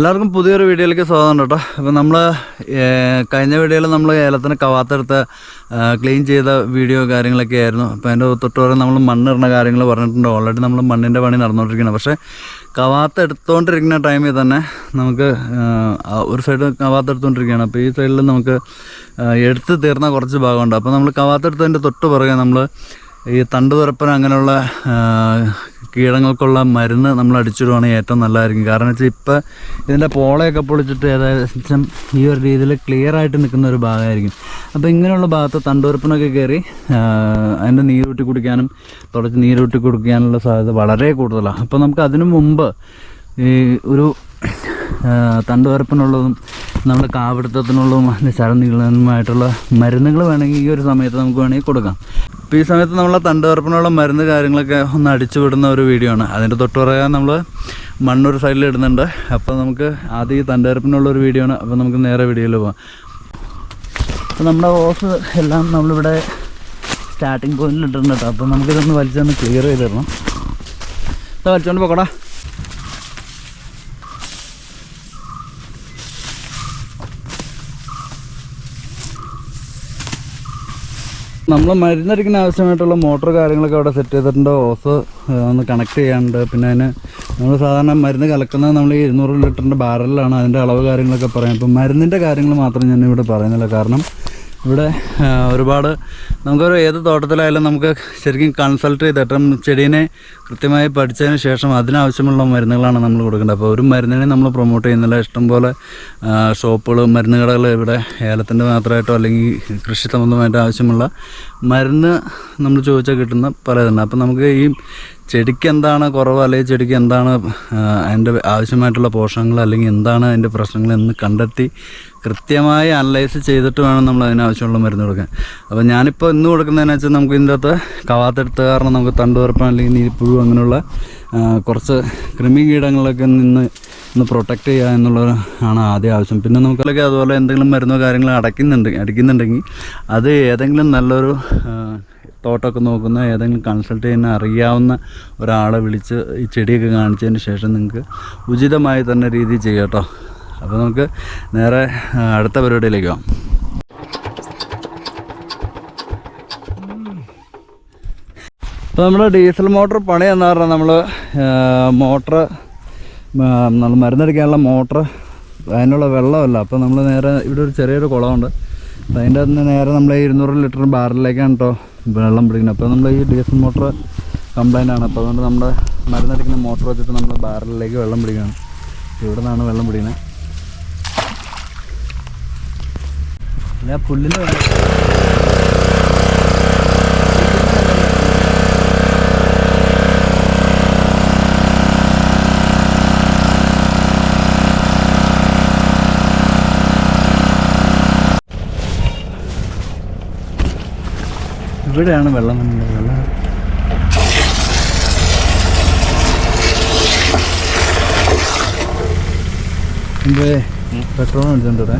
എല്ലാവർക്കും പുതിയൊരു വീഡിയോയിലേക്ക് സ്വാഗതം കേട്ടോ. അപ്പോൾ നമ്മൾ കഴിഞ്ഞ വീഡിയോയിൽ നമ്മൾ ഏലത്തിന് കവാത്തെടുത്ത് ക്ലീൻ ചെയ്ത വീഡിയോ കാര്യങ്ങളൊക്കെ ആയിരുന്നു. അപ്പോൾ അതിന്റെ തൊട്ടുവരെ നമ്മൾ മണ്ണിടുന്ന കാര്യങ്ങൾ പറഞ്ഞിട്ടുണ്ട്. ഓൾറെഡി നമ്മൾ മണ്ണിന്റെ പണി നടന്നുകൊണ്ടിരിക്കുന്നത് പക്ഷേ കവാത്ത് എടുത്തുകൊണ്ടിരിക്കുന്ന ടൈമിൽ തന്നെ നമുക്ക് ഒരു സൈഡ് കവാത്ത് എടുത്തുകൊണ്ടിരിക്കുകയാണ് അപ്പോൾ ഈ സൈഡിൽ നമുക്ക് എടുത്ത് തീർന്ന കുറച്ച് ഭാഗമുണ്ട്. അപ്പോൾ നമ്മൾ കവാത്തെടുത്തതിന്റെ തൊട്ട് പുറകെ നമ്മൾ ഈ തണ്ട് തുരപ്പന അങ്ങനെയുള്ള കീടങ്ങൾക്കുള്ള മരുന്ന് നമ്മൾ അടിച്ചിടുവാണെങ്കിൽ ഏറ്റവും നല്ലതായിരിക്കും. കാരണം വെച്ചാൽ ഇപ്പം ഇതിന്റെ പോളയൊക്കെ പൊളിച്ചിട്ട് ഏകദേശം ഈ ഒരു രീതിയിൽ ക്ലിയർ ആയിട്ട് നിൽക്കുന്ന ഒരു ഭാഗമായിരിക്കും. അപ്പോൾ ഇങ്ങനെയുള്ള ഭാഗത്ത് തണ്ടുവരപ്പിനൊക്കെ കയറി അതിന്റെ നീരൂട്ടി കുടിക്കാനും തുടച്ച് നീരൂട്ടി കുടിക്കാനുള്ള സാധ്യത വളരെ കൂടുതലാണ് അപ്പോൾ നമുക്ക് അതിനു മുമ്പ് ഈ ഒരു തണ്ടുവരപ്പിനുള്ളതും നമ്മുടെ കാവിടുത്തത്തിനുള്ളതും അതിന്റെ ശരനീളനുമായിട്ടുള്ള മരുന്നുകൾ വേണമെങ്കിൽ ഈ ഒരു സമയത്ത് നമുക്ക് വേണമെങ്കിൽ കൊടുക്കാം. അപ്പോൾ ഈ സമയത്ത് നമ്മൾ തണ്ടുവരപ്പിനുള്ള മരുന്ന് കാര്യങ്ങളൊക്കെ ഒന്ന് അടിച്ചു വിടുന്ന ഒരു വീഡിയോ ആണ്. അതിന്റെ തൊട്ടുപുറകെ നമ്മൾ മണ്ണൊരു സൈഡിൽ ഇടുന്നുണ്ട്. അപ്പോൾ നമുക്ക് ആദ്യം ഈ തണ്ടുവരപ്പിനുള്ള ഒരു വീഡിയോ ആണ്. അപ്പോൾ നമുക്ക് നേരെ വീഡിയോയിൽ പോകാം അപ്പോൾ നമ്മുടെ ഓസ് എല്ലാം നമ്മളിവിടെ സ്റ്റാർട്ടിങ് പോയിന്റിൽ ഇട്ടിട്ടുണ്ട് കേട്ടോ അപ്പോൾ നമുക്കിതൊന്ന് വലിച്ചൊന്ന് ക്ലിയർ ചെയ്തിടണം ഇതാ വലിച്ചോണ്ട് പോക്കടാ. നമ്മൾ മരുന്നടിക്കുന്ന ആവശ്യമായിട്ടുള്ള മോട്ടോർ കാര്യങ്ങളൊക്കെ അവിടെ സെറ്റ് ചെയ്തിട്ടുണ്ട്. ഓസ് ഒന്ന് കണക്ട് ചെയ്യാനുണ്ട്. പിന്നെ അതിന് നമ്മൾ സാധാരണ മരുന്ന് കലക്കുന്നത് നമ്മൾ ഈ ഇരുന്നൂറ് ലിറ്ററിന്റെ ബാരലിലാണ് അതിന്റെ അളവ് കാര്യങ്ങളൊക്കെ പറയാം. ഇപ്പം മരുന്നിന്റെ കാര്യങ്ങൾ മാത്രം ഞാൻ ഇവിടെ പറയുന്നില്ല. കാരണം ഇവിടെ ഒരുപാട് നമുക്കൊരു ഏത് തോട്ടത്തിലായാലും നമുക്ക് ശരിക്കും കൺസൾട്ട് ചെയ്തിട്ട് ചെടീനെ കൃത്യമായി പഠിച്ചതിന് ശേഷം അതിനാവശ്യമുള്ള മരുന്നുകളാണ് നമ്മൾ കൊടുക്കേണ്ടത്. അപ്പോൾ ഒരു മരുന്നിനെ നമ്മൾ പ്രൊമോട്ട് ചെയ്യുന്നില്ല. ഇഷ്ടംപോലെ ഷോപ്പുകൾ മരുന്ന് കടകൾ ഇവിടെ ഏലത്തിന്റെ മാത്രമായിട്ടോ അല്ലെങ്കിൽ കൃഷി സംബന്ധമായിട്ടോ ആവശ്യമുള്ള മരുന്ന് നമ്മൾ ചോദിച്ചാൽ കിട്ടുന്ന പലതുണ്ട്. അപ്പോൾ നമുക്ക് ഈ ചെടിക്ക് എന്താണ് കുറവ്? അല്ലെങ്കിൽ ചെടിക്ക് എന്താണ് അതിന്റെ ആവശ്യമായിട്ടുള്ള പോഷകങ്ങൾ അല്ലെങ്കിൽ എന്താണ് അതിന്റെ പ്രശ്നങ്ങൾ എന്ന് കണ്ടെത്തി കൃത്യമായി അനലൈസ് ചെയ്തിട്ട് വേണം നമ്മൾ അതിനാവശ്യമുള്ള മരുന്ന് കൊടുക്കാൻ. അപ്പോൾ ഞാനിപ്പോൾ ഇന്ന് കൊടുക്കുന്നതെന്ന് വെച്ചാൽ നമുക്ക് ഇതിന്റെ അകത്ത് കവാത്തെടുത്ത കാരണം നമുക്ക് തണ്ടുവരപ്പം അല്ലെങ്കിൽ നീരിപ്പുഴു അങ്ങനെയുള്ള കുറച്ച് കൃമി കീടങ്ങളൊക്കെ നിന്ന് ഒന്ന് പ്രൊട്ടക്റ്റ് ചെയ്യുക എന്നുള്ളത് ആണ് ആദ്യ ആവശ്യം. പിന്നെ നമുക്കൊക്കെ അതുപോലെ എന്തെങ്കിലും മരുന്നോ കാര്യങ്ങളോ അടയ്ക്കുന്നുണ്ട് അടിക്കുന്നുണ്ടെങ്കിൽ അത് ഏതെങ്കിലും നല്ലൊരു തോട്ടമൊക്കെ നോക്കുന്ന ഏതെങ്കിലും കൺസൾട്ട് ചെയ്യുന്ന അറിയാവുന്ന ഒരാളെ വിളിച്ച് ഈ ചെടിയൊക്കെ കാണിച്ചതിന് ശേഷം നിങ്ങൾക്ക് ഉചിതമായി തന്നെ രീതി ചെയ്യാം കേട്ടോ. അപ്പോൾ നമുക്ക് നേരെ അടുത്ത പരിപാടിയിലേക്ക് പോകാം. ഇപ്പോൾ നമ്മൾ ഡീസൽ മോട്ടോർ പണി എന്ന് പറഞ്ഞാൽ നമ്മൾ മോട്ടർ നമ്മൾ മരുന്നടിക്കാനുള്ള മോട്ടർ അതിനുള്ള വെള്ളമല്ല. അപ്പോൾ നമ്മൾ നേരെ ഇവിടെ ഒരു ചെറിയൊരു കുളമുണ്ട്. അപ്പോൾ അതിന്റെ അകത്ത് നേരെ നമ്മൾ ഇരുന്നൂറ് ലിറ്റർ ബാരലിലേക്കാണ് കേട്ടോ വെള്ളം പിടിക്കുന്നത്. അപ്പോൾ നമ്മൾ ഈ ഡീസൽ മോട്ടർ കംപ്ലൈന്റ് ആണ്. അപ്പോൾ അതുകൊണ്ട് നമ്മുടെ മരുന്നടിക്കുന്ന മോട്ടർ വെച്ചിട്ട് നമ്മൾ ബാരലിലേക്ക് വെള്ളം പിടിക്കുകയാണ്. ഇവിടെ നിന്നാണ് വെള്ളം പിടിക്കുന്നത്. അല്ല പുല്ലിന് ഇവിടെയാണ് വെള്ളം വന്നത് വെള്ളം പെട്രോൾ അടിച്ചിട്ടുണ്ട്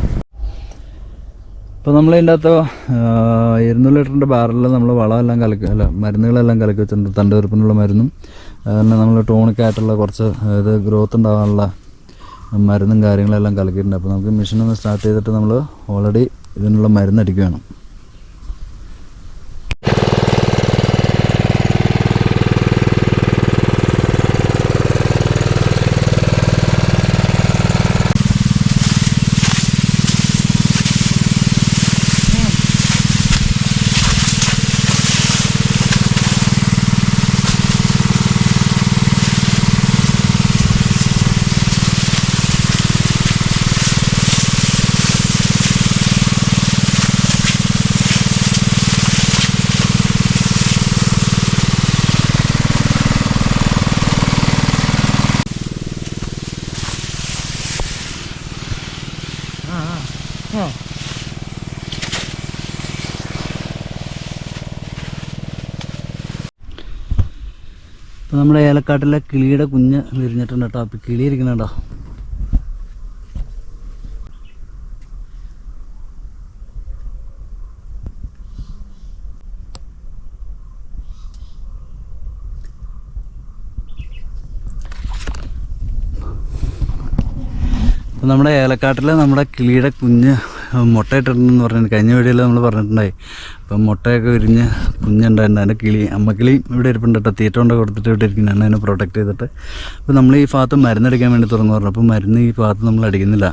ഇപ്പോൾ നമ്മൾ അതിന്റെ അകത്ത് ഇരുന്നൂറ് ലിറ്ററിന്റെ ബാരലിൽ നമ്മൾ വളമെല്ലാം കലക്കി അല്ല മരുന്നുകളെല്ലാം കലക്കി വെച്ചിട്ടുണ്ട്. തണ്ട് വെറുപ്പിനുള്ള മരുന്നും അതുപോലെ നമ്മൾ ടോണിക്കായിട്ടുള്ള കുറച്ച് അതായത് ഗ്രോത്ത് ഉണ്ടാകാനുള്ള മരുന്നും കാര്യങ്ങളെല്ലാം കലക്കിയിട്ടുണ്ട്. അപ്പോൾ നമുക്ക് മെഷീൻ ഒന്ന് സ്റ്റാർട്ട് ചെയ്തിട്ട് നമ്മൾ ഓൾറെഡി ഇതിനുള്ള മരുന്ന് അടിക്കുകയാണ് നമ്മുടെ ഏലക്കാട്ടിലെ കിളിയുടെ കുഞ്ഞ് വിരിഞ്ഞിട്ടുണ്ട് കേട്ടോ. അപ്പോൾ കിളി ഇരിക്കുന്നുണ്ടോ നമ്മുടെ ഏലക്കാട്ടിലെ നമ്മുടെ കിളിയുടെ കുഞ്ഞ് മുട്ടയിട്ടിട്ടുണ്ടെന്ന് പറഞ്ഞു കഴിഞ്ഞ വീഡിയോയിൽ നമ്മൾ പറഞ്ഞിട്ടുണ്ടായി. അപ്പം മുട്ടയൊക്കെ വിരിഞ്ഞ് കുഞ്ഞുണ്ടായിരുന്നു. അതിന്റെ കിളി അമ്മക്കിളി ഇവിടെ ഇരിപ്പുണ്ട് തീറ്റ കൊണ്ട് കൊടുത്തിട്ട് ഇവിടെ ഇരിക്കുന്നതാണ് അതിനെ പ്രൊട്ടക്ട് ചെയ്തിട്ട്. അപ്പോൾ നമ്മൾ ഈ ഭാഗത്ത് മരുന്നടിക്കാൻ വേണ്ടി തുറന്നു പറഞ്ഞു. അപ്പോൾ മരുന്ന് ഈ ഭാഗത്ത് നമ്മൾ അടിക്കുന്നില്ല.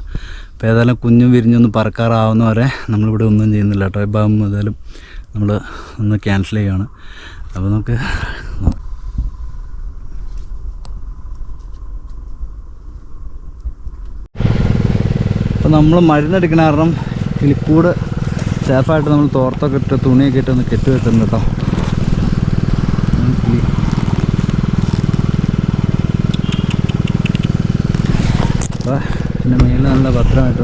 അപ്പോൾ ഏതായാലും കുഞ്ഞും വിരിഞ്ഞൊന്ന് പറക്കാറാവുന്ന വരെ നമ്മളിവിടെ ഒന്നും ചെയ്യുന്നില്ല കേട്ടോ. ഈ ഭാഗം ഏതായാലും നമ്മൾ ഒന്ന് ക്യാൻസൽ ചെയ്യുകയാണ് അപ്പോൾ നമുക്ക് അപ്പോൾ നമ്മൾ മരുന്നെടുക്കണ കാരണം കിളിക്കൂട് സേഫായിട്ട് നമ്മൾ തോർത്തൊക്കെ ഇട്ട് തുണിയൊക്കെ ഇട്ട് ഒന്ന് കെട്ടി വെച്ചിട്ടുണ്ട് കേട്ടോ പിന്നെ എന്റെ മേലിൽ നല്ല ഭദ്രമായിട്ട്